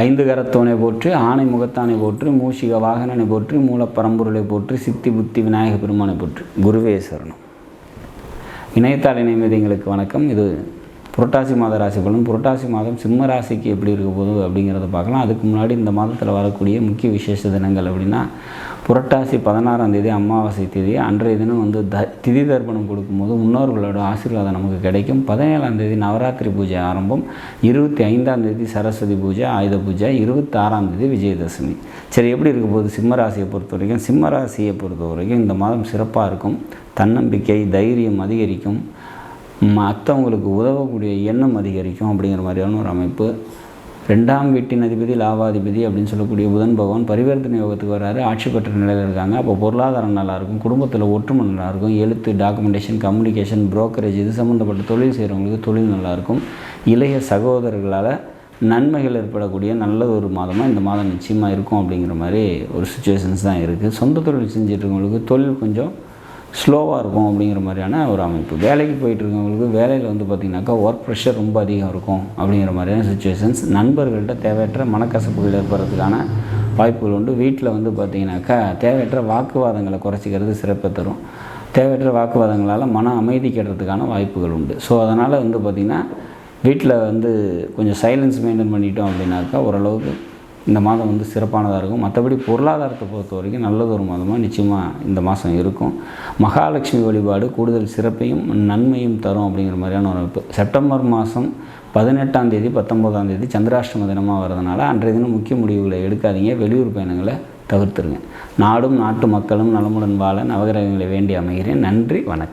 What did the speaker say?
ஐந்து கரத்தோனை போற்று ஆணை முகத்தானை போற்று மூஷிக வாகனனை போற்றி மூலப்பரம்பொருளை போற்றி சித்தி புத்தி விநாயக பெருமானை போற்று. குருவே சரணம். இணையத்தாள் இணைமதிங்களுக்கு வணக்கம். இது புரட்டாசி மாத ராசி பலன் புரட்டாசி மாதம் சிம்ம ராசிக்கு எப்படி இருக்க போகுது அப்படிங்கிறத பார்க்கலாம். அதுக்கு முன்னாடி இந்த மாதத்தில் வரக்கூடிய முக்கிய விசேஷ தினங்கள் அப்படின்னா புரட்டாசி பதினாறாம் தேதி அமாவாசை தேதி அன்றைய தினம் வந்து த திதி தர்ப்பணம் கொடுக்கும்போது முன்னோர்களோட ஆசீர்வாதம் நமக்கு கிடைக்கும். பதினேழாம் தேதி நவராத்திரி பூஜை ஆரம்பம் இருபத்தி ஐந்தாம் தேதி சரஸ்வதி பூஜை ஆயுத பூஜை இருபத்தாறாம் தேதி விஜயதசமி. சரி எப்படி இருக்க போகுது? சிம்மராசியை பொறுத்த வரைக்கும் சிம்மராசியை பொறுத்த வரைக்கும் இந்த மாதம் சிறப்பாக இருக்கும். தன்னம்பிக்கை தைரியம் அதிகரிக்கும். மற்றவங்களுக்கு உதவக்கூடிய எண்ணம் அதிகரிக்கும் அப்படிங்கிற மாதிரியான ஒரு அமைப்பு. ரெண்டாம் வீட்டின் அதிபதி லாபாதிபதி அப்படின்னு சொல்லக்கூடிய புதன் பகவான் பரிவர்த்தனை யோகத்துக்கு வராரு ஆட்சி பெற்ற நிலையில் இருக்காங்க. அப்போ பொருளாதாரம் நல்லாயிருக்கும் குடும்பத்தில் ஒற்றுமை நல்லாயிருக்கும் எழுத்து டாக்குமெண்டேஷன் கம்யூனிகேஷன் புரோக்கரேஜ் இது சம்மந்தப்பட்ட தொழில் செய்கிறவங்களுக்கு தொழில் நல்லாயிருக்கும். இளைய சகோதரர்களால் நன்மைகள் ஏற்படக்கூடிய நல்ல ஒரு மாதமாக இந்த மாதம் நிச்சயமாக இருக்கும் அப்படிங்கிற மாதிரி ஒரு சுச்சுவேஷன்ஸ் தான் இருக்குது சொந்த தொழில் செஞ்சிட்ருக்கவங்களுக்கு தொழில் கொஞ்சம் ஸ்லோவாக இருக்கும் அப்படிங்கிற மாதிரியான ஒரு அமைப்பு. வேலைக்கு போயிட்டுருக்கவங்களுக்கு வேலையில் வந்து பார்த்திங்கனாக்கா ஒர்க் ப்ரெஷர் ரொம்ப அதிகம் இருக்கும் அப்படிங்கிற மாதிரியான சுச்சுவேஷன்ஸ் நண்பர்கள்ட்ட தேவையற்ற மனக்கசப்புகள் ஏற்படுறதுக்கான வாய்ப்புகள் உண்டு. வீட்டில் வந்து பார்த்திங்கனாக்கா தேவையற்ற வாக்குவாதங்களை குறைச்சிக்கிறது சிறப்பை தரும். தேவையற்ற வாக்குவாதங்களால் மன அமைதி கெடுறதுக்கான வாய்ப்புகள் உண்டு. ஸோ அதனால் வந்து பார்த்திங்கன்னா வீட்டில் வந்து கொஞ்சம் சைலன்ஸ் மெயின்டைன் பண்ணிட்டோம் அப்படின்னாக்கா ஓரளவுக்கு இந்த மாதம் வந்து சிறப்பானதாக இருக்கும். மற்றபடி பொருளாதாரத்தை பொறுத்த வரைக்கும் நல்லது ஒரு மாதமாக நிச்சயமாக இந்த மாதம் இருக்கும். மகாலட்சுமி வழிபாடு கூடுதல் சிறப்பையும் நன்மையும் தரும் அப்படிங்கிற மாதிரியான ஒரு அமைப்பு. செப்டம்பர் மாதம் பதினெட்டாம் தேதி பத்தொம்போதாம் தேதி சந்திராஷ்டம தினமாக வரதுனால அன்றைய தினம் முக்கிய முடிவுகளை எடுக்காதீங்க. வெளியூர் பயணங்களை தவிர்த்துருங்க. நாடும் நாட்டு மக்களும் நலமுடன் வாழ நவகிரகங்களை வேண்டி அமைகிறேன். நன்றி வணக்கம்.